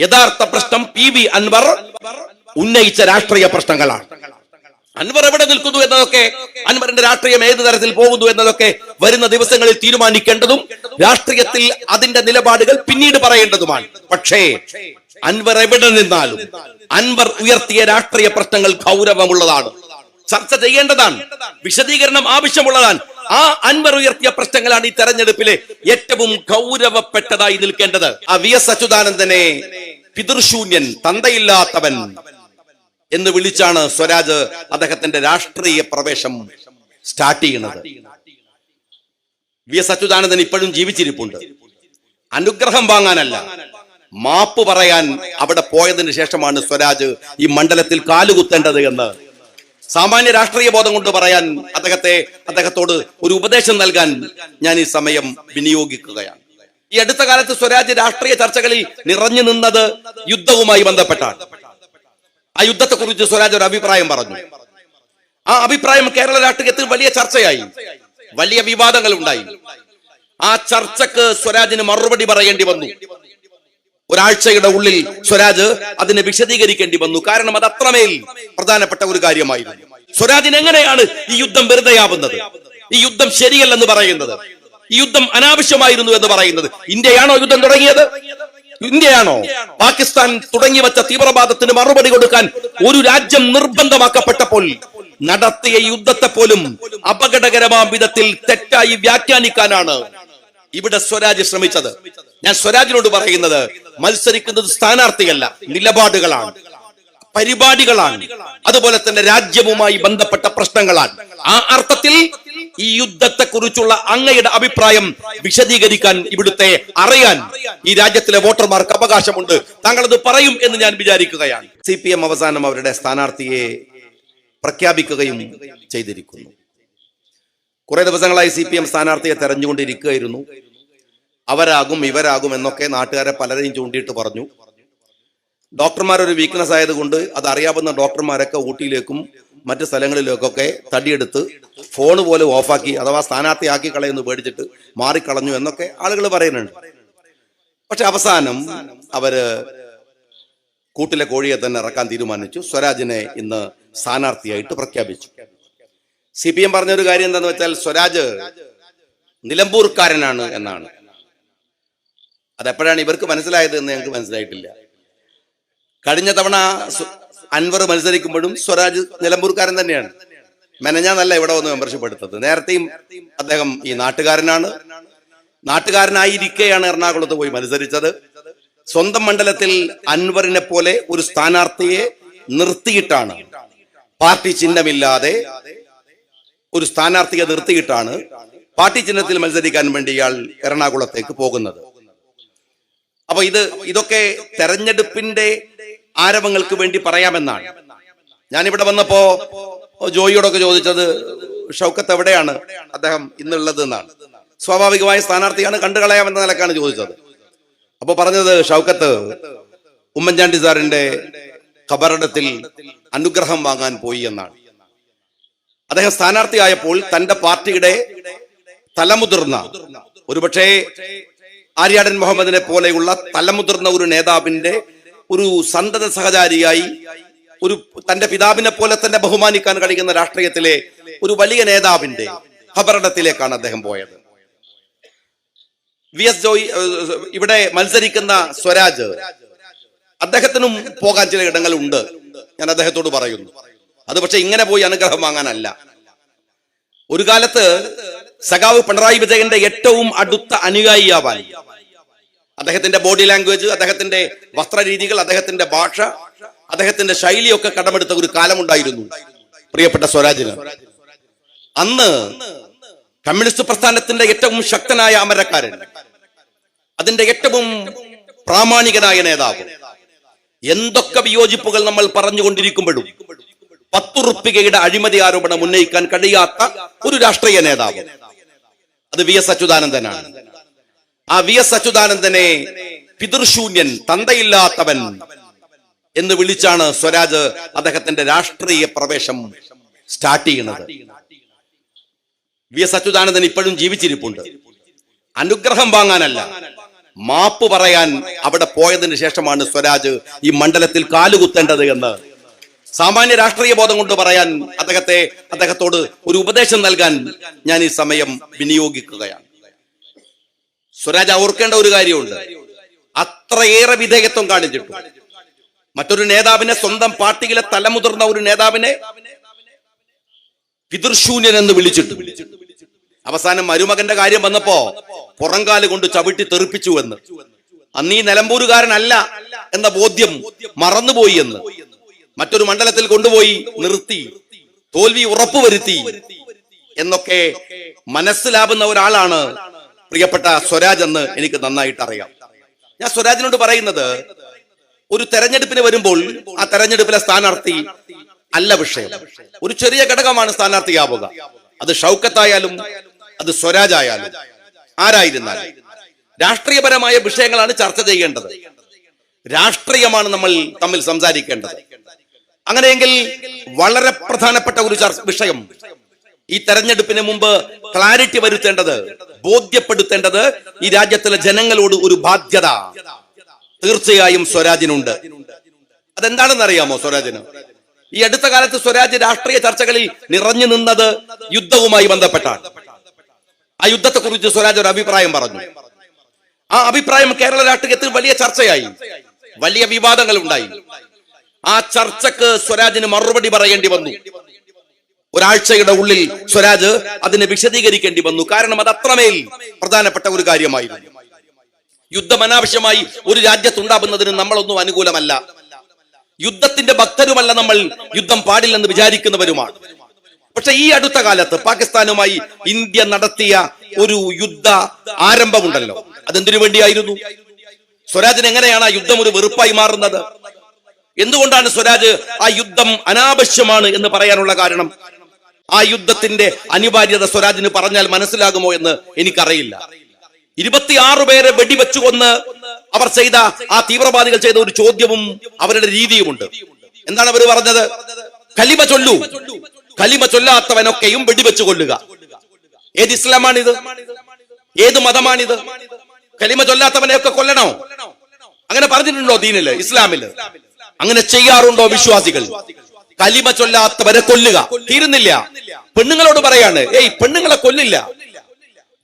യഥാർത്ഥ പ്രശ്നം P V Anwar ഉന്നയിച്ച രാഷ്ട്രീയ പ്രശ്നങ്ങളാണ്. അൻവർ എവിടെ നിൽക്കുന്നു എന്നതൊക്കെ അൻവറിന്റെ രാഷ്ട്രീയം ഏത് തരത്തിൽ പോകുന്നു എന്നതൊക്കെ വരുന്ന ദിവസങ്ങളിൽ തീരുമാനിക്കേണ്ടതും രാഷ്ട്രീയത്തിൽ അതിന്റെ നിലപാടുകൾ പിന്നീട് പറയേണ്ടതുമാണ്. പക്ഷേ അൻവർ എവിടെ നിന്നാലും അൻവർ ഉയർത്തിയ രാഷ്ട്രീയ പ്രശ്നങ്ങൾ ഗൗരവമുള്ളതാണ്. ചർച്ച ചെയ്യേണ്ടതാണ്. വിശദീകരണം ആവശ്യമുള്ളതാണ്. ആ അൻവർ ഉയർത്തിയ പ്രശ്നങ്ങളാണ് ഈ തെരഞ്ഞെടുപ്പിലെ ഏറ്റവും ഗൗരവപ്പെട്ടതായി നിൽക്കേണ്ടത്. ആ വി എസ് അച്യുതാനന്ദനെ പിതൃശൂന്യൻ തന്തയില്ലാത്തവൻ എന്ന് വിളിച്ചാണ് സ്വരാജ് അദ്ദേഹത്തിന്റെ രാഷ്ട്രീയ പ്രവേശം സ്റ്റാർട്ട് ചെയ്യുന്നത് വി എസ് അച്യുതാനന്ദൻ ഇപ്പോഴും ജീവിച്ചിരിപ്പുണ്ട്. അനുഗ്രഹം വാങ്ങാനല്ല മാപ്പ് പറയാൻ അവിടെ പോയതിനു ശേഷമാണ് സ്വരാജ് ഈ മണ്ഡലത്തിൽ കാലുകുത്തേണ്ടത് എന്ന് സാമാന്യ രാഷ്ട്രീയ ബോധം കൊണ്ട് പറയാൻ അദ്ദേഹത്തെ അദ്ദേഹത്തോട് ഒരു ഉപദേശം നൽകാൻ ഞാൻ ഈ സമയം വിനിയോഗിക്കുകയാണ്. ഈ അടുത്ത കാലത്ത് സ്വരാജ് രാഷ്ട്രീയ ചർച്ചകളിൽ നിറഞ്ഞു നിന്നത് യുദ്ധവുമായി ബന്ധപ്പെട്ടാണ്. ആ യുദ്ധത്തെ കുറിച്ച് സ്വരാജ് ഒരു അഭിപ്രായം പറഞ്ഞു. ആ അഭിപ്രായം കേരള രാഷ്ട്രീയത്തിൽ വലിയ ചർച്ചയായി. വലിയ വിവാദങ്ങൾ ഉണ്ടായി. ആ ചർച്ചക്ക് സ്വരാജിന് മറുപടി പറയേണ്ടി വന്നു. ഒരാഴ്ചയുടെ ഉള്ളിൽ സ്വരാജ് അതിനെ വിശദീകരിക്കേണ്ടി വന്നു. കാരണം അത് അത്രമേൽ പ്രധാനപ്പെട്ട ഒരു കാര്യമായിരുന്നു. സ്വരാജിന് എങ്ങനെയാണ് ഈ യുദ്ധം വെറുതെയാവുന്നത്? ഈ യുദ്ധം ശരിയല്ലെന്ന് പറയുന്നത്. ഈ യുദ്ധം അനാവശ്യമായിരുന്നു എന്ന് പറയുന്നത്. ഇന്ത്യയാണോ യുദ്ധം തുടങ്ങിയത്? ഇന്ത്യയാണോ? പാകിസ്ഥാൻ തുടങ്ങി വച്ച തീവ്രവാദത്തിന് മറുപടി കൊടുക്കാൻ ഒരു രാജ്യം നിർബന്ധമാക്കപ്പെട്ടപ്പോൾ നടത്തിയ യുദ്ധത്തെ പോലും അപകടകരമാം വിധത്തിൽ തെറ്റായി വ്യാഖ്യാനിക്കാനാണ് ഇവിടെ സ്വരാജ് ശ്രമിച്ചത്. ഞാൻ സ്വരാജിനോട് പറയുന്നത് മത്സരിക്കുന്നത് സ്ഥാനാർത്ഥിയല്ല നിലപാടുകളാണ്. പരിപാടികളാണ്. അതുപോലെ തന്നെ രാജ്യവുമായി ബന്ധപ്പെട്ട പ്രശ്നങ്ങളാണ്. ആ അർത്ഥത്തിൽ ഈ യുദ്ധത്തെ കുറിച്ചുള്ള അങ്ങയുടെ അഭിപ്രായം വിശദീകരിക്കാൻ ഇവിടുത്തെ അറിയാൻ ഈ രാജ്യത്തിലെ വോട്ടർമാർക്ക് അവകാശമുണ്ട്. അത് പറയും എന്ന് ഞാൻ വിചാരിക്കുകയാണ്. സി പി എം അവസാനം അവരുടെ സ്ഥാനാർത്ഥിയെ പ്രഖ്യാപിക്കുകയും ചെയ്തിരിക്കുന്നു. കുറെ ദിവസങ്ങളായി സി പി എം സ്ഥാനാർത്ഥിയെ തെരഞ്ഞുകൊണ്ടിരിക്കുകയായിരുന്നു. അവരാകും ഇവരാകും എന്നൊക്കെ നാട്ടുകാരെ പലരെയും ചൂണ്ടിയിട്ട് പറഞ്ഞു. ഡോക്ടർമാരൊരു വീക്ക്നെസ് ആയതുകൊണ്ട് അത് അറിയാവുന്ന ഡോക്ടർമാരൊക്കെ ഊട്ടിയിലേക്കും മറ്റു സ്ഥലങ്ങളിലേക്കൊക്കെ തടിയെടുത്ത് ഫോൺ പോലെ ഓഫാക്കി അഥവാ സ്ഥാനാർത്ഥിയാക്കി കളയെന്ന് പേടിച്ചിട്ട് മാറിക്കളഞ്ഞു എന്നൊക്കെ ആളുകൾ പറയുന്നുണ്ട്. പക്ഷെ അവസാനം അവർ കൂട്ടിലെ കോഴിയെ തന്നെ ഇറക്കാൻ തീരുമാനിച്ചു. സ്വരാജിനെ ഇന്ന് സ്ഥാനാർത്ഥിയായിട്ട് പ്രഖ്യാപിച്ചു. സി പി എം പറഞ്ഞൊരു കാര്യം എന്താന്ന് വെച്ചാൽ സ്വരാജ് നിലമ്പൂർക്കാരനാണ് എന്നാണ്. അതെപ്പോഴാണ് ഇവർക്ക് മനസ്സിലായത് എന്ന് ഞങ്ങൾക്ക് മനസ്സിലായിട്ടില്ല. കഴിഞ്ഞ തവണ അൻവർ മത്സരിക്കുമ്പോഴും സ്വരാജ് നിലമ്പൂർക്കാരൻ തന്നെയാണ്. മെനഞ്ഞാന്നല്ല ഇവിടെ വന്ന് മെമ്പർഷിപ്പ് എടുത്തത്. നേരത്തെയും അദ്ദേഹം ഈ നാട്ടുകാരനാണ്. നാട്ടുകാരനായിരിക്കെയാണ് എറണാകുളത്ത് പോയി മത്സരിച്ചത്. സ്വന്തം മണ്ഡലത്തിൽ അൻവറിനെ പോലെ ഒരു സ്ഥാനാർത്ഥിയെ നിർത്തിയിട്ടാണ്. പാർട്ടി ചിഹ്നമില്ലാതെ ഒരു സ്ഥാനാർത്ഥിയെ നിർത്തിയിട്ടാണ് പാർട്ടി ചിഹ്നത്തിൽ മത്സരിക്കാൻ വേണ്ടി ഇയാൾ എറണാകുളത്തേക്ക് പോകുന്നത്. അപ്പൊ ഇത് ഇതൊക്കെ തെരഞ്ഞെടുപ്പിന്റെ ആരവങ്ങൾക്ക് വേണ്ടി പറയാമെന്നാണ്. ഞാൻ ഇവിടെ വന്നപ്പോ ജോയിയോടൊക്കെ ചോദിച്ചത് ഷൗക്കത്ത് എവിടെയാണ് അദ്ദേഹം ഇന്നുള്ളത് എന്നാണ്. സ്വാഭാവികമായ സ്ഥാനാർത്ഥിയാണ് കണ്ടുകളയാമെന്ന നിലക്കാണ് ചോദിച്ചത്. അപ്പൊ പറഞ്ഞത് ഷൗക്കത്ത് ഉമ്മൻചാണ്ടി സാറിന്റെ ഖബറിടത്തിൽ അനുഗ്രഹം വാങ്ങാൻ പോയി എന്നാണ്. അദ്ദേഹം സ്ഥാനാർത്ഥിയായപ്പോൾ തന്റെ പാർട്ടിയുടെ തലമുതിർന്ന ഒരുപക്ഷെ ആര്യാടൻ മുഹമ്മദിനെ പോലെയുള്ള തലമുതിർന്ന ഒരു നേതാവിന്റെ ഒരു സന്തത സഹചാരിയായി ഒരു തന്റെ പിതാവിനെ പോലെ തന്നെ ബഹുമാനിക്കാൻ കഴിയുന്ന രാഷ്ട്രീയത്തിലെ ഒരു വലിയ നേതാവിന്റെ ഖബറടത്തിലേക്കാണ് അദ്ദേഹം പോയത്. വി എസ് ജോയി ഇവിടെ മത്സരിക്കുന്ന സ്വരാജ് അദ്ദേഹത്തിനും പോകാൻ ചില ഇടങ്ങളുണ്ട്. ഞാൻ അദ്ദേഹത്തോട് പറയുന്നു. അത് പക്ഷെ ഇങ്ങനെ പോയി അനുഗ്രഹം വാങ്ങാനല്ല. ഒരു കാലത്ത് സഖാവ് പിണറായി വിജയന്റെ ഏറ്റവും അടുത്ത അനുയായിയാവാൻ അദ്ദേഹത്തിന്റെ ബോഡി ലാംഗ്വേജ് അദ്ദേഹത്തിന്റെ വസ്ത്രരീതികൾ അദ്ദേഹത്തിന്റെ ഭാഷ അദ്ദേഹത്തിന്റെ ശൈലിയൊക്കെ കടമെടുത്ത ഒരു കാലമുണ്ടായിരുന്നു. പ്രിയപ്പെട്ട സ്വരാജിന്. അന്ന് കമ്മ്യൂണിസ്റ്റ് പ്രസ്ഥാനത്തിന്റെ ഏറ്റവും ശക്തനായ അമരക്കാരൻ അതിന്റെ ഏറ്റവും പ്രാമാണികനായ നേതാവ് എന്തൊക്കെ വിയോജിപ്പുകൾ നമ്മൾ പറഞ്ഞുകൊണ്ടിരിക്കുമ്പോഴും പത്തുറുപ്പികയുടെ അഴിമതി ആരോപണം ഉന്നയിക്കാൻ കഴിയാത്ത ഒരു രാഷ്ട്രീയ നേതാവ്. അത് വി എസ് അച്യുതാനന്ദനാണ്. ആ വി എസ് അച്യുതാനന്ദനെ പിതൃശൂന്യൻ തന്തയില്ലാത്തവൻ എന്ന് വിളിച്ചാണ് സ്വരാജ് അദ്ദേഹത്തിന്റെ രാഷ്ട്രീയ പ്രവേശം സ്റ്റാർട്ട് ചെയ്യുന്നത് വി എസ് അച്യുതാനന്ദൻ ഇപ്പോഴും ജീവിച്ചിരിപ്പുണ്ട്. അനുഗ്രഹം വാങ്ങാനല്ല മാപ്പ് പറയാൻ അവിടെ പോയതിന് ശേഷമാണ് സ്വരാജ് ഈ മണ്ഡലത്തിൽ കാലുകുത്തേണ്ടത് എന്ന്. സാമാന്യ രാഷ്ട്രീയ ബോധം കൊണ്ട് പറയാൻ അദ്ദേഹത്തെ അദ്ദേഹത്തോട് ഒരു ഉപദേശം നൽകാൻ ഞാൻ ഈ സമയം വിനിയോഗിക്കുകയാണ്. സ്വരാജ് ഓർക്കേണ്ട ഒരു കാര്യമുണ്ട്. അത്രയേറെ വിധേയത്വം കാണിച്ചിട്ടു മറ്റൊരു നേതാവിനെ സ്വന്തം പാർട്ടിയിലെ തലമുതിർന്ന ഒരു നേതാവിനെ പിതൃശൂന്യൻ എന്ന് വിളിച്ചിട്ട് അവസാനം മരുമകന്റെ കാര്യം വന്നപ്പോ പുറങ്കാൽ കൊണ്ട് ചവിട്ടി തെറിപ്പിച്ചു എന്ന്. അന്നീ ഈ നിലമ്പൂരുകാരനല്ല എന്ന ബോധ്യം മറന്നുപോയി എന്ന്. മറ്റൊരു മണ്ഡലത്തിൽ കൊണ്ടുപോയി നിർത്തി തോൽവി ഉറപ്പുവരുത്തി എന്നൊക്കെ മനസ്സിലാവുന്ന ഒരാളാണ് പ്രിയപ്പെട്ട സ്വരാജ് എന്ന് എനിക്ക് നന്നായിട്ട് അറിയാം. ഞാൻ സ്വരാജിനോട് പറയുന്നത് ഒരു തെരഞ്ഞെടുപ്പിന് വരുമ്പോൾ ആ തെരഞ്ഞെടുപ്പിലെ സ്ഥാനാർത്ഥി അല്ല വിഷയം. ഒരു ചെറിയ ഘടകമാണ് സ്ഥാനാർത്ഥിയാവുക അത് ഷൗക്കത്തായാലും അത് സ്വരാജ് ആയാലും ആരായിരുന്നാലും. രാഷ്ട്രീയപരമായ വിഷയങ്ങളാണ് ചർച്ച ചെയ്യേണ്ടത്. രാഷ്ട്രീയമാണ് നമ്മൾ തമ്മിൽ സംസാരിക്കേണ്ടത്. അങ്ങനെയെങ്കിൽ വളരെ പ്രധാനപ്പെട്ട ഒരു വിഷയം ഈ തെരഞ്ഞെടുപ്പിന് മുമ്പ് ക്ലാരിറ്റി വരുത്തേണ്ടത് ബോധ്യപ്പെടുത്തേണ്ടത് ഈ രാജ്യത്തിലെ ജനങ്ങളോട് ഒരു ബാധ്യത. തീർച്ചയായും സ്വരാജിനുണ്ട്. അതെന്താണെന്ന് അറിയാമോ സ്വരാജിന്? ഈ അടുത്ത കാലത്ത് സ്വരാജ് രാഷ്ട്രീയ ചർച്ചകളിൽ നിറഞ്ഞു നിന്നത് യുദ്ധവുമായി ബന്ധപ്പെട്ടാണ്. ആ യുദ്ധത്തെക്കുറിച്ച് സ്വരാജ് ഒരു അഭിപ്രായം പറഞ്ഞു. ആ അഭിപ്രായം കേരള രാഷ്ട്രീയത്തിൽ വലിയ ചർച്ചയായി. വലിയ വിവാദങ്ങൾ ഉണ്ടായി. ആ ചർച്ചക്ക് സ്വരാജിന് മറുപടി പറയേണ്ടി വന്നു. ഒരാഴ്ചയുടെ ഉള്ളിൽ സ്വരാജ് അതിനെ വിശദീകരിക്കേണ്ടി വന്നു. കാരണം അത് അത്രമേൽ പ്രധാനപ്പെട്ട ഒരു കാര്യമായിരുന്നു. യുദ്ധം അനാവശ്യമായി ഒരു രാജ്യത്തുണ്ടാകുന്നതിന് നമ്മളൊന്നും അനുകൂലമല്ല. യുദ്ധത്തിന്റെ ഭക്തരുമല്ല നമ്മൾ യുദ്ധം പാടില്ലെന്ന് വിചാരിക്കുന്നവരുമാണ്. പക്ഷെ ഈ അടുത്ത കാലത്ത് പാകിസ്ഥാനുമായി ഇന്ത്യ നടത്തിയ ഒരു യുദ്ധ ആരംഭമുണ്ടല്ലോ. അതെന്തിനു വേണ്ടിയായിരുന്നു? സ്വരാജിന് എങ്ങനെയാണ് ആ യുദ്ധം ഒരു വെറുപ്പായി മാറുന്നത്? എന്തുകൊണ്ടാണ് സ്വരാജ് ആ യുദ്ധം അനാവശ്യമാണ് എന്ന് പറയാനുള്ള കാരണം? ആ യുദ്ധത്തിന്റെ അനിവാര്യത സ്വരാജിന് പറഞ്ഞാൽ മനസ്സിലാകുമോ എന്ന് എനിക്കറിയില്ല. ഇരുപത്തിയാറ് പേരെ വെടിവെച്ചു കൊന്ന് അവർ ചെയ്ത ആ തീവ്രവാദികൾ ചെയ്ത ഒരു ചോദ്യവും അവരുടെ രീതിയുമുണ്ട്. എന്താണ് അവർ പറഞ്ഞത്? കലിമ ചൊല്ലു. കലിമ ചൊല്ലാത്തവനൊക്കെയും വെടിവെച്ചു കൊല്ലുക. ഏത് ഇസ്ലാമാണിത്? ഏത് മതമാണിത്? കലിമ ചൊല്ലാത്തവനെയൊക്കെ കൊല്ലണോ? അങ്ങനെ പറഞ്ഞിട്ടുണ്ടോ ദീനിൽ? ഇസ്ലാമിൽ? അങ്ങനെ ചെയ്യാറുണ്ടോ വിശ്വാസികൾ? കലിമ ചൊല്ലാത്തവരെ കൊല്ലുക. തീരുന്നില്ല. പെണ്ണുങ്ങളോട് പറയാണ് ഏയ് പെണ്ണുങ്ങളെ കൊല്ലില്ല.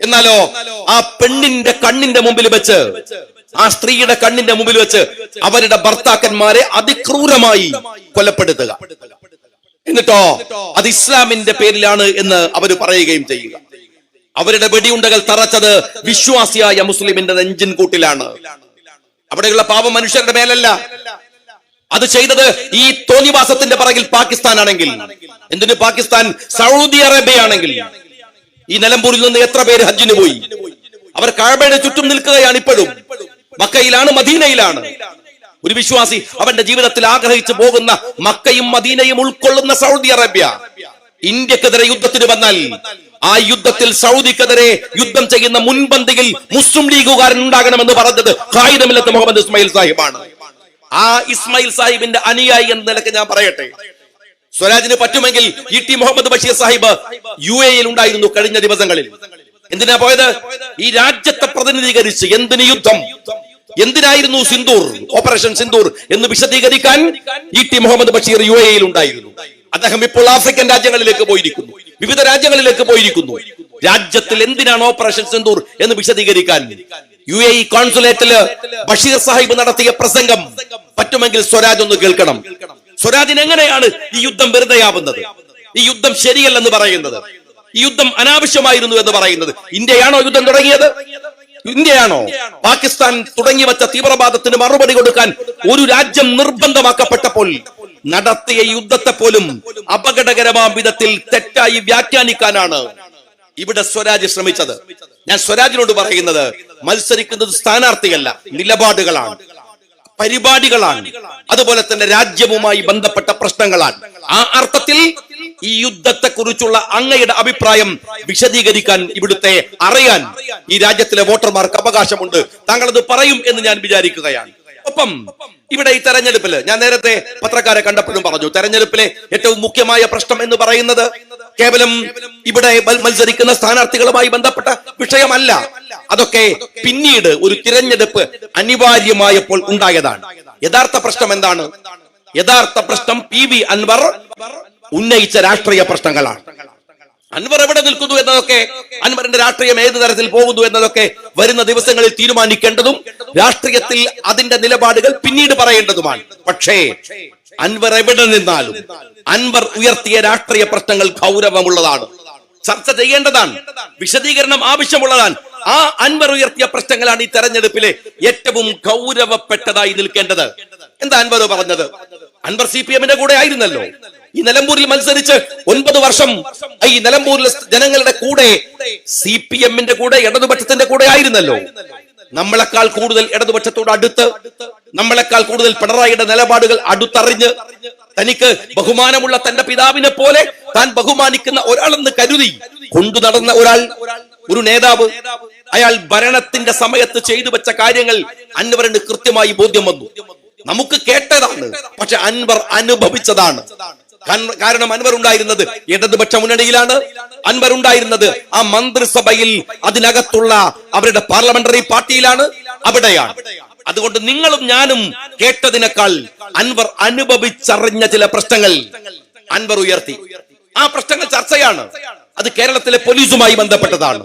എന്നാലോ ആ പെണ്ണിന്റെ കണ്ണിന്റെ മുമ്പിൽ വെച്ച് ആ സ്ത്രീയുടെ കണ്ണിന്റെ മുമ്പിൽ വെച്ച് അവരുടെ ഭർത്താക്കന്മാരെ അതിക്രൂരമായി കൊലപ്പെടുത്തുക. എന്നിട്ടോ അത് ഇസ്ലാമിന്റെ പേരിലാണ് എന്ന് അവർ പറയുകയും ചെയ്യുക. അവരുടെ വെടിയുണ്ടകൾ തറച്ചത് വിശ്വാസിയായ മുസ്ലിമിന്റെ നെഞ്ചിൻ കൂട്ടിലാണ്. അവിടെയുള്ള പാപ മനുഷ്യരുടെ മേലല്ല. അത് ചെയ്തത് ഈ തോന്നിവാസത്തിന്റെ പിറകിൽ പാകിസ്ഥാൻ ആണെങ്കിൽ എന്തിന് പാകിസ്ഥാൻ സൗദി അറേബ്യ ആണെങ്കിൽ ഈ നിലമ്പൂരിൽ നിന്ന് എത്ര പേര് ഹജ്ജിന് പോയി? അവർ കാഴ്ബയുടെ ചുറ്റും നിൽക്കുകയാണ് ഇപ്പോഴും. മക്കയിലാണ് മദീനയിലാണ്. ഒരു വിശ്വാസി അവന്റെ ജീവിതത്തിൽ ആഗ്രഹിച്ചു പോകുന്ന മക്കയും മദീനയും ഉൾക്കൊള്ളുന്ന സൗദി അറേബ്യ. ഇന്ത്യക്കെതിരെ യുദ്ധത്തിന് വന്നാൽ ആ യുദ്ധത്തിൽ സൗദിക്കെതിരെ യുദ്ധം ചെയ്യുന്ന മുൻപന്തിയിൽ മുസ്ലിം ലീഗുകാരൻ ഉണ്ടാകണമെന്ന് പറഞ്ഞത് ഖായിദമില്ലത്ത് മുഹമ്മദ് ഇസ്മായിൽ സാഹിബാണ്. ആ ഇസ്മായിൽ സാഹിബിന്റെ അനുയായി എന്ന നിലയ്ക്ക് ഞാൻ പറയട്ടെ. സ്വരാജിന് പറ്റുമെങ്കിൽ E T Muhammad Basheer Sahib U എയിൽ ഉണ്ടായിരുന്നു കഴിഞ്ഞ ദിവസങ്ങളിൽ. എന്തിനാ പോയത്? ഈ രാജ്യത്തെ പ്രതിനിധീകരിച്ച് എന്തിന് യുദ്ധം? എന്തിനായിരുന്നു സിന്ദൂർ ഓപ്പറേഷൻ സിന്ദൂർ എന്ന് വിശദീകരിക്കാൻ E T Muhammad Basheer U എയിൽ ഉണ്ടായിരുന്നു. അദ്ദേഹം ഇപ്പോൾ ആഫ്രിക്കൻ രാജ്യങ്ങളിലേക്ക് പോയിരിക്കുന്നു. വിവിധ രാജ്യങ്ങളിലേക്ക് പോയിരിക്കുന്നു. രാജ്യത്തിൽ എന്തിനാണ് ഓപ്പറേഷൻ സിന്ദൂർ എന്ന് വിശദീകരിക്കാൻ? യു എ ഇ കോൺസുലേറ്റിൽ ബഷീർ സാഹിബ് നടത്തിയ പ്രസംഗം പറ്റുമെങ്കിൽ സ്വരാജ് ഒന്ന് കേൾക്കണം. സ്വരാജിന് എങ്ങനെയാണ് ഈ യുദ്ധം വെറുതെയാവുന്നത്? ഈ യുദ്ധം ശരിയല്ലെന്ന് പറയുന്നത്. ഈ യുദ്ധം അനാവശ്യമായിരുന്നു എന്ന് പറയുന്നത്. ഇന്ത്യയാണോ യുദ്ധം തുടങ്ങിയത്? ഇന്ത്യയാണോ? പാകിസ്ഥാൻ തുടങ്ങി വെച്ച തീവ്രവാദത്തിന് മറുപടി കൊടുക്കാൻ ഒരു രാജ്യം നിർബന്ധമാക്കപ്പെട്ടപ്പോൾ നടത്തിയ യുദ്ധത്തെ പോലും അപകടകരമാം വിധത്തിൽ തെറ്റായി വ്യാഖ്യാനിക്കാനാണ് ഇവിടെ സ്വരാജ് ശ്രമിച്ചത്. ഞാൻ സ്വരാജിനോട് പറയുന്നത് മത്സരിക്കുന്നത് സ്ഥാനാർത്ഥിയല്ല നിലപാടുകളാണ് പരിപാടികളാണ്. അതുപോലെ തന്നെ രാജ്യവുമായി ബന്ധപ്പെട്ട പ്രശ്നങ്ങളാണ്. ആ അർത്ഥത്തിൽ ഈ യുദ്ധത്തെ കുറിച്ചുള്ള അങ്ങയുടെ അഭിപ്രായം വിശദീകരിക്കാൻ ഇവിടുത്തെ അറിയാൻ ഈ രാജ്യത്തിലെ വോട്ടർമാർക്ക് അവകാശമുണ്ട്. താങ്കൾ അത് പറയും എന്ന് ഞാൻ വിചാരിക്കുകയാണ്. ഒപ്പം ഇവിടെ ഈ തെരഞ്ഞെടുപ്പിൽ ഞാൻ നേരത്തെ പത്രക്കാരെ കണ്ടപ്പോഴും പറഞ്ഞു തെരഞ്ഞെടുപ്പിലെ ഏറ്റവും മുഖ്യമായ പ്രശ്നം എന്ന് പറയുന്നത് കേവലം ഇവിടെ മത്സരിക്കുന്ന സ്ഥാനാർത്ഥികളുമായി ബന്ധപ്പെട്ട വിഷയമല്ല. അതൊക്കെ പിന്നീട് ഒരു തിരഞ്ഞെടുപ്പ് അനിവാര്യമായപ്പോൾ ഉണ്ടായതാണ്. യഥാർത്ഥ പ്രശ്നം എന്താണ്? യഥാർത്ഥ പ്രശ്നം പി വി അൻവർ ഉന്നയിച്ച രാഷ്ട്രീയ പ്രശ്നങ്ങളാണ്. അൻവർ എവിടെ നിൽക്കുന്നു എന്നതൊക്കെ? അൻവറിന്റെ രാഷ്ട്രീയം ഏത് തരത്തിൽ പോകുന്നു എന്നതൊക്കെ വരുന്ന ദിവസങ്ങളിൽ തീരുമാനിക്കേണ്ടതും രാഷ്ട്രീയത്തിൽ അതിന്റെ നിലപാടുകൾ പിന്നീട് പറയേണ്ടതുമാണ്. പക്ഷേ അൻവർ എവിടെ നിന്നാലും അൻവർ ഉയർത്തിയ രാഷ്ട്രീയ പ്രശ്നങ്ങൾ ഗൗരവമുള്ളതാണ്. ചർച്ച ചെയ്യേണ്ടതാണ്. വിശദീകരണം ആവശ്യമുള്ളതാണ്. ആ അൻവർ ഉയർത്തിയ പ്രശ്നങ്ങളാണ് ഈ തെരഞ്ഞെടുപ്പിലെ ഏറ്റവും ഗൗരവപ്പെട്ടതായി നിൽക്കേണ്ടത്. എന്താ അൻവർ പറഞ്ഞത്? അൻവർ സി പി എമ്മിന്റെ കൂടെ ആയിരുന്നല്ലോ. ഈ നിലമ്പൂരിൽ മത്സരിച്ച് ഒൻപത് വർഷം ഈ നിലമ്പൂരിലെ ജനങ്ങളുടെ കൂടെ സി പി എമ്മിന്റെ കൂടെ ഇടതുപക്ഷത്തിന്റെ കൂടെ ആയിരുന്നല്ലോ. നമ്മളെക്കാൾ കൂടുതൽ ഇടതുപക്ഷത്തോട് അടുത്ത് നമ്മളെക്കാൾ കൂടുതൽ പിണറായിയുടെ നിലപാടുകൾ അടുത്തറിഞ്ഞ് തനിക്ക് ബഹുമാനമുള്ള തന്റെ പിതാവിനെ പോലെ താൻ ബഹുമാനിക്കുന്ന ഒരാളെന്ന് കരുതി കൊണ്ടു നടന്ന ഒരാൾ ഒരു നേതാവ് അയാൾ ഭരണത്തിന്റെ സമയത്ത് ചെയ്തു വെച്ച കാര്യങ്ങൾ അൻവറിന് കൃത്യമായി ബോധ്യം വന്നു. നമുക്ക് കേട്ടതാണ് പക്ഷെ അൻവർ അനുഭവിച്ചതാണ്. കാരണം അൻവർ ഉണ്ടായിരുന്നത് ഇടതുപക്ഷ മുന്നണിയിലാണ്. അൻവർ ഉണ്ടായിരുന്നത് ആ മന്ത്രിസഭയിൽ അതിനകത്തുള്ള അവരുടെ പാർലമെന്ററി പാർട്ടിയിലാണ് അവിടെയാണ്. അതുകൊണ്ട് നിങ്ങളും ഞാനും കേട്ടതിനേക്കാൾ അൻവർ അനുഭവിച്ചറിഞ്ഞ ചില പ്രശ്നങ്ങൾ അൻവർ ഉയർത്തി. ആ പ്രശ്നങ്ങൾ ചർച്ചയാണ്. അത് കേരളത്തിലെ പോലീസുമായി ബന്ധപ്പെട്ടതാണ്.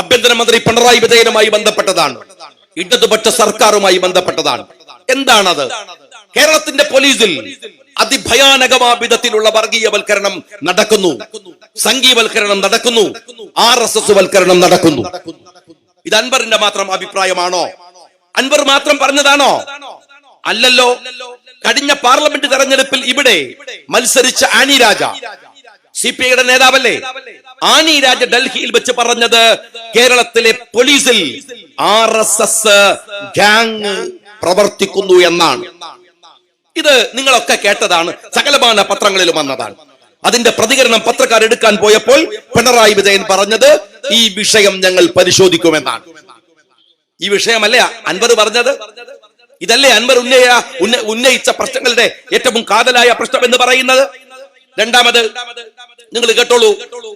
ആഭ്യന്തരമന്ത്രി പിണറായി വിജയനുമായി ബന്ധപ്പെട്ടതാണ്. ഇടതുപക്ഷ സർക്കാരുമായി ബന്ധപ്പെട്ടതാണ്. എന്താണത്? കേരളത്തിന്റെ പോലീസിൽ അതിഭയാനകമാ വിധത്തിലുള്ള വർഗീയവൽക്കരണം നടക്കുന്നു. സംഘീവൽക്കരണം നടക്കുന്നു. ആർ എസ് എസ് വൽക്കരണം നടക്കുന്നു. ഇത് അൻവറിന്റെ മാത്രം അഭിപ്രായമാണോ? അൻവർ മാത്രം പറഞ്ഞതാണോ? അല്ലല്ലോ. കഴിഞ്ഞ പാർലമെന്റ് തെരഞ്ഞെടുപ്പിൽ ഇവിടെ മത്സരിച്ച ആനി രാജ. സി പി ഐയുടെ നേതാവല്ലേ? ആനി രാജ ഡൽഹിയിൽ വെച്ച് പറഞ്ഞത് കേരളത്തിലെ പോലീസിൽ ആർ എസ് എസ് ഗാങ് പ്രവർത്തിക്കുന്നു എന്നാണ്. ഇത് നിങ്ങളൊക്കെ കേട്ടതാണ്. സകലമാന പത്രങ്ങളിലും വന്നതാണ്. അതിന്റെ പ്രതികരണം പത്രക്കാർ എടുക്കാൻ പോയപ്പോൾ പിണറായി വിജയൻ പറഞ്ഞത് ഈ വിഷയം ഞങ്ങൾ പരിശോധിക്കുമെന്നാണ്. ഈ വിഷയമല്ലേ അൻവർ പറഞ്ഞത്. ഇതല്ലേ അൻവർ ഉന്നയ ഉന്ന- ഉന്നയിച്ച പ്രശ്നങ്ങളുടെ ഏറ്റവും കാതലായ പ്രശ്നം എന്ന് പറയുന്നത്? രണ്ടാമത് നിങ്ങൾ കേട്ടോളൂ.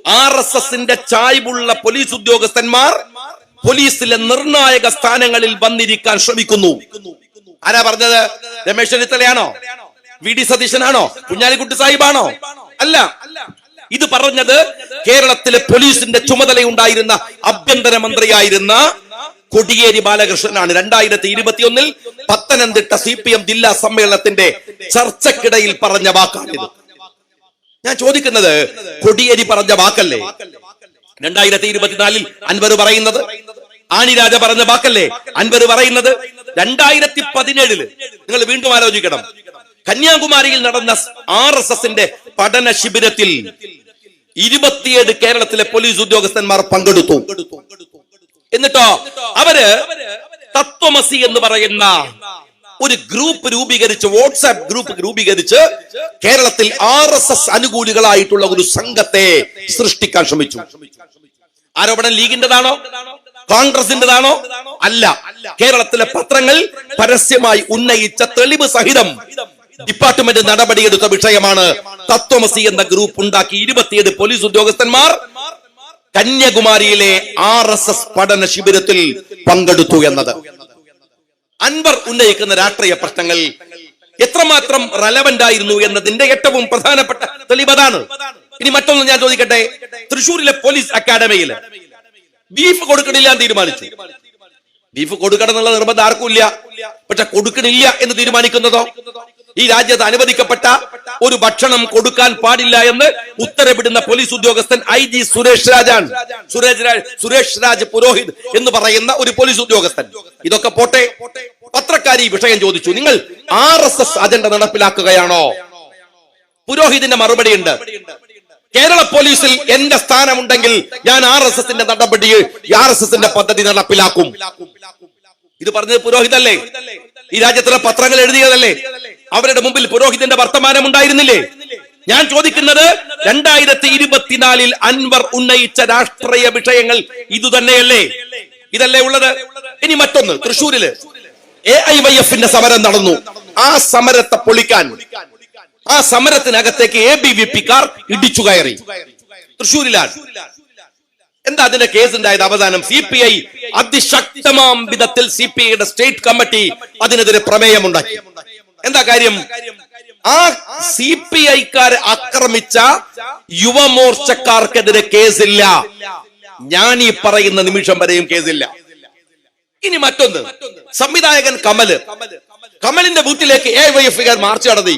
ആർ എസ് എസിന്റെ ചായ്വുള്ള പോലീസ് ഉദ്യോഗസ്ഥന്മാർ പോലീസിലെ നിർണായക സ്ഥാനങ്ങളിൽ വന്നിരിക്കാൻ ശ്രമിക്കുന്നു. ആരാ പറഞ്ഞത്? രമേശ് ചെന്നിത്തലയാണോ? വി ഡി സതീശനാണോ? കുഞ്ഞാലിക്കുട്ടി സാഹിബാണോ? അല്ല. ഇത് പറഞ്ഞത് കേരളത്തിലെ പോലീസിന്റെ ചുമതലയുണ്ടായിരുന്ന ആഭ്യന്തര മന്ത്രിയായിരുന്ന കൊടിയേരി ബാലകൃഷ്ണനാണ്. രണ്ടായിരത്തി ഇരുപത്തിയൊന്നിൽ പത്തനംതിട്ട സി പി എം ജില്ലാ സമ്മേളനത്തിന്റെ ചർച്ചക്കിടയിൽ പറഞ്ഞ വാക്കാണിത്. ഞാൻ ചോദിക്കുന്നത് കൊടിയേരി പറഞ്ഞ വാക്കല്ലേ? രണ്ടായിരത്തി ഇരുപത്തിനാലിൽ അൻവർ പറയുന്നത്? ആണിരാജ പറഞ്ഞ വാക്കല്ലേ? അൻവർ പറയുന്നത് രണ്ടായിരത്തി പതിനേഴിൽ. നിങ്ങൾ വീണ്ടും ആലോചിക്കണം. കന്യാകുമാരിയിൽ നടന്ന ആർ എസ് എസിന്റെ പഠന ശിബിരത്തിൽ ഇരുപത്തിയേഴ് കേരളത്തിലെ പോലീസ് ഉദ്യോഗസ്ഥന്മാർ പങ്കെടുത്തു. എന്നിട്ടോ? അവർ തത്വമസി എന്ന് പറയുന്ന ഒരു ഗ്രൂപ്പ് രൂപീകരിച്ച് വാട്സാപ്പ് ഗ്രൂപ്പ് രൂപീകരിച്ച് കേരളത്തിൽ ആർ എസ് എസ് അനുകൂലികളായിട്ടുള്ള ഒരു സംഘത്തെ സൃഷ്ടിക്കാൻ ശ്രമിച്ചു. ആരോപണം ലീഗിന്റെതാണോ കോൺഗ്രസിന്റെതാണോ അല്ല. കേരളത്തിലെ പത്രങ്ങൾ പരസ്യമായി ഉന്നയിച്ച തെളിവ് സഹിതം ഡിപ്പാർട്ട്മെന്റ് നടപടിയെടുത്ത വിഷയമാണ് തത്വമസി എന്ന ഗ്രൂപ്പ് ഉണ്ടാക്കി ഇരുപത്തിയേഴ് പോലീസ് ഉദ്യോഗസ്ഥന്മാർ കന്യാകുമാരിയിലെ ആർ എസ് എസ് പഠന ശിബിരത്തിൽ പങ്കെടുത്തു എന്നത്. അൻവർ ഉന്നയിക്കുന്ന രാഷ്ട്രീയ പ്രശ്നങ്ങൾ എത്രമാത്രം റലവന്റ് ആയിരുന്നു എന്നതിന്റെ ഏറ്റവും പ്രധാനപ്പെട്ട തെളിവതാണ് ഇനി മറ്റൊന്ന് ഞാൻ ചോദിക്കട്ടെ? തൃശൂരിലെ പോലീസ് അക്കാദമിയിൽ ബീഫ് കൊടുക്കണില്ല എന്ന് തീരുമാനിച്ചു. ബീഫ് കൊടുക്കണം എന്നുള്ള നിർബന്ധം ആർക്കും ഇല്ല. പക്ഷെ കൊടുക്കണില്ല എന്ന് തീരുമാനിക്കുന്നതോ? ഈ രാജ്യത്ത് അനുവദിക്കപ്പെട്ട ഒരു ഭക്ഷണം കൊടുക്കാൻ പാടില്ല എന്ന് ഉത്തരവിടുന്ന പോലീസ് ഉദ്യോഗസ്ഥൻ ഐ ജി സുരേഷ് രാജാണ് സുരേഷ് രാജ് സുരേഷ് രാജ് പുരോഹിത് എന്ന് പറയുന്ന ഒരു പോലീസ് ഉദ്യോഗസ്ഥൻ. ഇതൊക്കെ പോട്ടെ. പത്രക്കാരി വിഷയം ചോദിച്ചു. നിങ്ങൾ ആർ എസ് എസ് അജണ്ട നടപ്പിലാക്കുകയാണോ? പുരോഹിതിന്റെ മറുപടി ഉണ്ട് കേരള പോലീസിൽ എന്റെ സ്ഥാനമുണ്ടെങ്കിൽ ഞാൻ ആർ എസ് എസിന്റെ നടപടി ആർ എസ് എസിന്റെ പദ്ധതി നടപ്പിലാക്കും. ഇത് പറഞ്ഞത് പുരോഹിതല്ലേ? ഈ രാജ്യത്തിലെ പത്രങ്ങൾ എഴുതിയതല്ലേ? അവരുടെ മുമ്പിൽ പുരോഹിതന്റെ വർത്തമാനം ഉണ്ടായിരുന്നില്ലേ? ഞാൻ ചോദിക്കുന്നത് രണ്ടായിരത്തി ഇരുപത്തിനാലിൽ അൻവർ ഉന്നയിച്ച രാഷ്ട്രീയ വിഷയങ്ങൾ ഇതുതന്നെയല്ലേ? ഇതല്ലേ ഉള്ളത്? ഇനി മറ്റൊന്ന് തൃശൂരിൽ എ ഐ വൈ എഫിന്റെ സമരം നടന്നു. ആ സമരത്തെ പൊളിക്കാൻ ആ സമരത്തിനകത്തേക്ക് എ ബി വി പിക്കാർ കാർ ഇടിച്ചു കയറി. തൃശൂരിലാണ് എന്താ അതിന്റെ കേസ് ഉണ്ടായത് അവസാനം? സി പി ഐ അതിശക്തമാം വിധത്തിൽ സി പി ഐയുടെ സ്റ്റേറ്റ് കമ്മിറ്റി അതിനെതിരെ പ്രമേയമുണ്ടാക്കി. എന്താ കാര്യം? ആ സി പി ഐക്കാരെ ആക്രമിച്ച യുവമോർച്ചക്കാർക്കെതിരെ കേസില്ല. ഞാൻ ഈ പറയുന്ന നിമിഷം വരെയും കേസില്ല. ഇനി മറ്റൊന്ന്. സംവിധായകൻ കമൽ. കമലിന്റെ ബൂത്തിലേക്ക് എ വൈ എഫ് മാർച്ച് നടത്തി.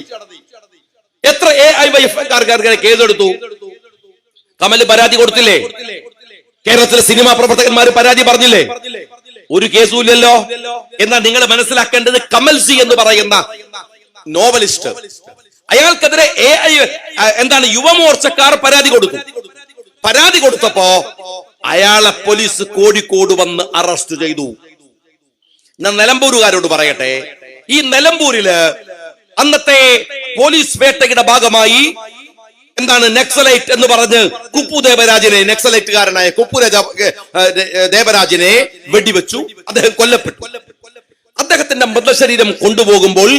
എത്ര എ ഐ വൈ എഫ് കേസെടുത്തു? കമൽ പരാതി കൊടുത്തില്ലേ? കേരളത്തിലെ സിനിമാ പ്രവർത്തകന്മാർ പരാതി പറഞ്ഞില്ലേ? ഒരു കേസും ഇല്ലല്ലോ എന്നാൽ നിങ്ങൾ മനസ്സിലാക്കേണ്ടത് കമൽസി എന്ന് പറയുന്ന നോവലിസ്റ്റ്. അയാൾക്കെതിരെ എ ഐ എന്താണ് യുവമോർച്ചക്കാർ പരാതി കൊടുത്തു പരാതി കൊടുത്തപ്പോ അയാളെ പോലീസ് കോഴിക്കോട് വന്ന് അറസ്റ്റ് ചെയ്തു. ഞാൻ നിലമ്പൂരുകാരോട് പറയട്ടെ. ഈ നിലമ്പൂരിൽ അന്നത്തെ പോലീസ് വേട്ടയുടെ ഭാഗമായി എന്താണ് നെക്സലൈറ്റ് എന്ന് പറഞ്ഞ് കുപ്പു ദേവരാജിനെ നെക്സലൈറ്റുകാരനായ കുപ്പു ദേവരാജിനെ വെടിവെച്ചു. അദ്ദേഹം കൊല്ലപ്പെട്ടു. അദ്ദേഹത്തിന്റെ മൃതശരീരം കൊണ്ടുപോകുമ്പോൾ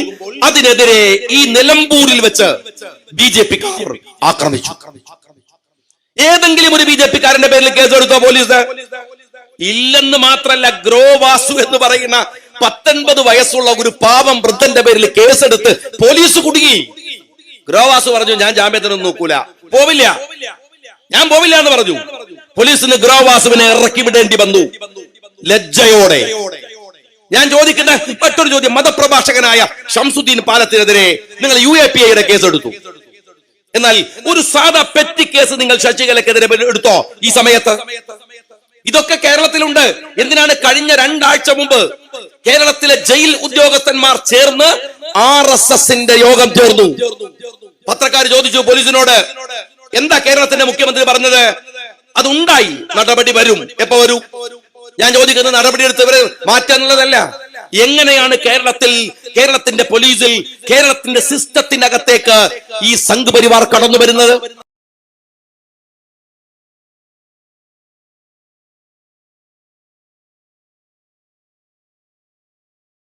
അതിനെതിരെ ഈ നിലമ്പൂരിൽ വെച്ച് ബി ജെ പി ആക്രമിച്ചു. ഏതെങ്കിലും ഒരു ബി ജെ പിക്കാരന്റെ പേരിൽ കേസെടുത്തോ പോലീസ്? ഇല്ലെന്ന് മാത്രല്ല ഗ്രോ വാസു എന്ന് പറയുന്ന പത്തൊൻപത് വയസ്സുള്ള ഒരു പാവം വൃദ്ധന്റെ പേരിൽ കേസെടുത്ത് പോലീസ് കുടുങ്ങി. ഗ്രോവാസു പറഞ്ഞു ഞാൻ ജാമ്യത്തിനൊന്നും നോക്കൂല. പോവില്ല. ഞാൻ പോവില്ല എന്ന് പറഞ്ഞു. പോലീസിന് ഗ്രോവാസുവിനെ ഇറക്കി വിടേണ്ടി വന്നു. ലജ്ജയോടെ. ഞാൻ ചോദിക്കുന്ന മറ്റൊരു ചോദ്യം മതപ്രഭാഷകനായ ഷംസുദ്ദീൻ പാലത്തിനെതിരെ നിങ്ങൾ യു എ പി ഐയുടെ കേസ് എടുത്തു. എന്നാൽ ഒരു സാധാ പെറ്റി കേസ് നിങ്ങൾ ശശികലക്കെതിരെ എടുത്തോ ഈ സമയത്ത്? ഇതൊക്കെ കേരളത്തിലുണ്ട്. എന്തിനാണ് കഴിഞ്ഞ രണ്ടാഴ്ച മുമ്പ് കേരളത്തിലെ ജയിൽ ഉദ്യോഗസ്ഥന്മാർ ചേർന്ന് ആർ എസ് എസിന്റെ യോഗം ചേർന്നു? പത്രക്കാർ ചോദിച്ചു പോലീസിനോട് എന്താ കേരളത്തിന്റെ മുഖ്യമന്ത്രി പറഞ്ഞത്? അതുണ്ടായി നടപടി വരും. എപ്പോ വരും? ഞാൻ ചോദിക്കുന്നത് നടപടി എടുത്തവരെ മാറ്റാനുള്ളതല്ല. എങ്ങനെയാണ് കേരളത്തിൽ കേരളത്തിന്റെ പോലീസിൽ കേരളത്തിന്റെ സിസ്റ്റത്തിനകത്തേക്ക് ഈ സംഘ് പരിവാർ കടന്നു വരുന്നത്?